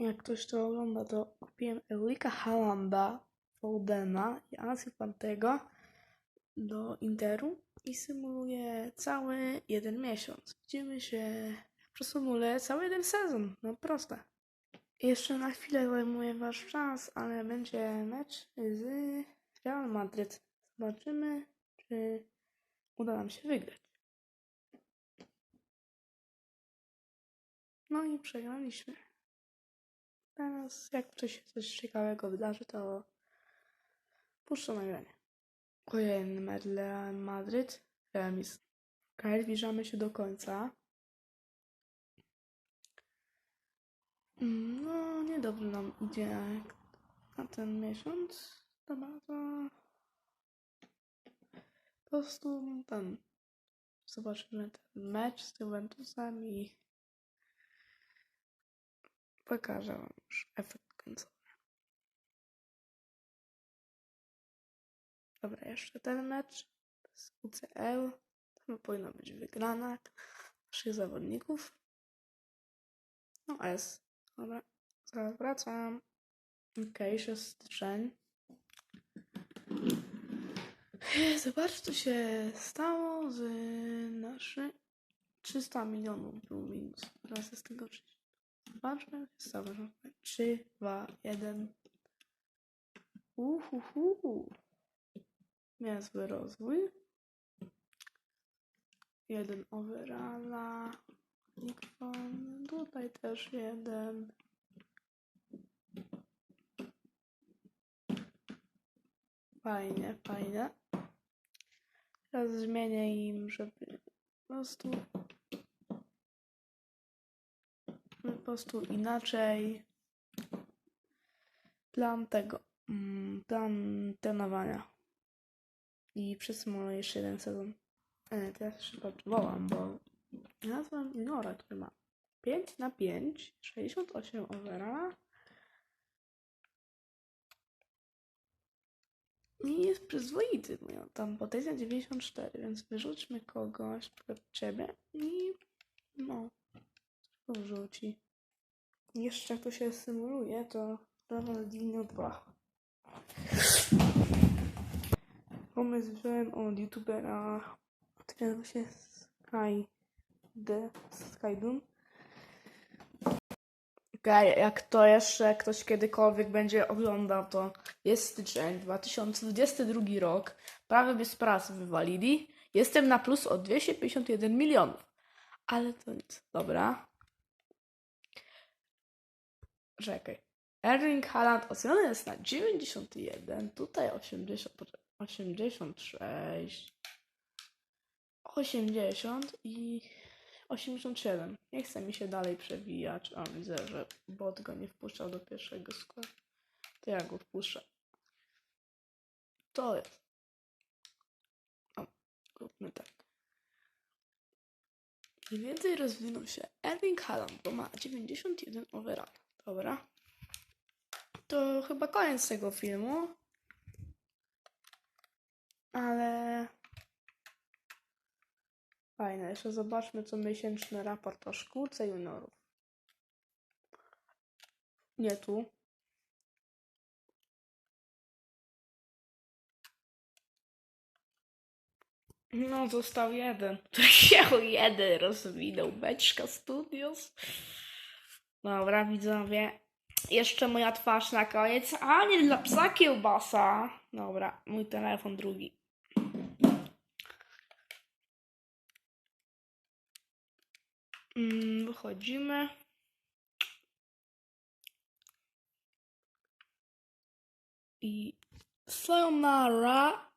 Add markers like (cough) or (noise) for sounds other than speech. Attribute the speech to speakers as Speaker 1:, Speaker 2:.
Speaker 1: jak ktoś to ogląda, to kupiłem Eurika Halanda, Foldena i Ansi Pantego do Interu i symuluję cały jeden miesiąc. Widzimy się, jak przesymuluję cały jeden sezon. No proste. Jeszcze na chwilę zajmuję wasz czas, ale będzie mecz z Real Madryt. Zobaczymy, czy uda nam się wygrać. No i przegraliśmy. Teraz, jak coś się coś ciekawego wydarzy, to puszczę nagranie. Kolejny mecz Madryt. Remis. Okej, zbliżamy się do końca. Mm, No, niedobrze nam idzie na ten miesiąc. To bardzo... Po prostu ten... Zobaczymy ten mecz z Juventusem i pokażę wam już efekt końcowy. Dobra, jeszcze ten mecz z UCL. Tam powinna być wygrana naszych zawodników. No S. Dobra, zaraz wracam. Okej, okay, styczeń. Zobacz, co się stało z naszym 300 milionów był minus. Teraz jest tego 3. Zobaczmy, co się stało. 3, 2, 1. Uhuhu. Niezły rozwój. Jeden overalla. Nikon. Tutaj też jeden. Fajnie, fajnie. Teraz zmienię im, żeby po prostu prostu inaczej plan tego mm, plan trenowania i przesymuluję jeszcze jeden sezon. E, teraz jeszcze potrzebowałam, bo nazwam juniora, który ma 5 na 5, 68 overalla i jest przyzwoity. Miał tam potencjał 94, więc wyrzućmy kogoś przed ciebie i no, wrzuci. Jeszcze to się symuluje, to Ronaldinho 2. Pomysł wziąłem od youtubera, który się Sky The Skydun. Okej, jak to jeszcze ktoś kiedykolwiek będzie oglądał, to jest styczeń 2022 rok. Prawie bez pracy wywalili. Jestem na plus o 251 milionów. Ale to nic. Dobra. Czekaj. Erling Haaland oceniony jest na 91, tutaj 80, 86, 80 i 87. Nie chce mi się dalej przewijać, a widzę, że bot go nie wpuszczał do pierwszego składu. To ja go wpuszczę. To jest. O, róbmy tak. Mniej więcej rozwinął się Erling Haaland, bo ma 91 overall. Dobra. To chyba koniec tego filmu. Ale fajne. Jeszcze zobaczmy co miesięczny raport o szkółce juniorów. Nie tu. No, został jeden. (laughs) To się jeden rozwinął. Beczka Studios. Dobra, widzowie. Jeszcze moja twarz na koniec. A, nie dla psa kiełbasa. Dobra, mój telefon drugi. Mm, wychodzimy. I sayonara.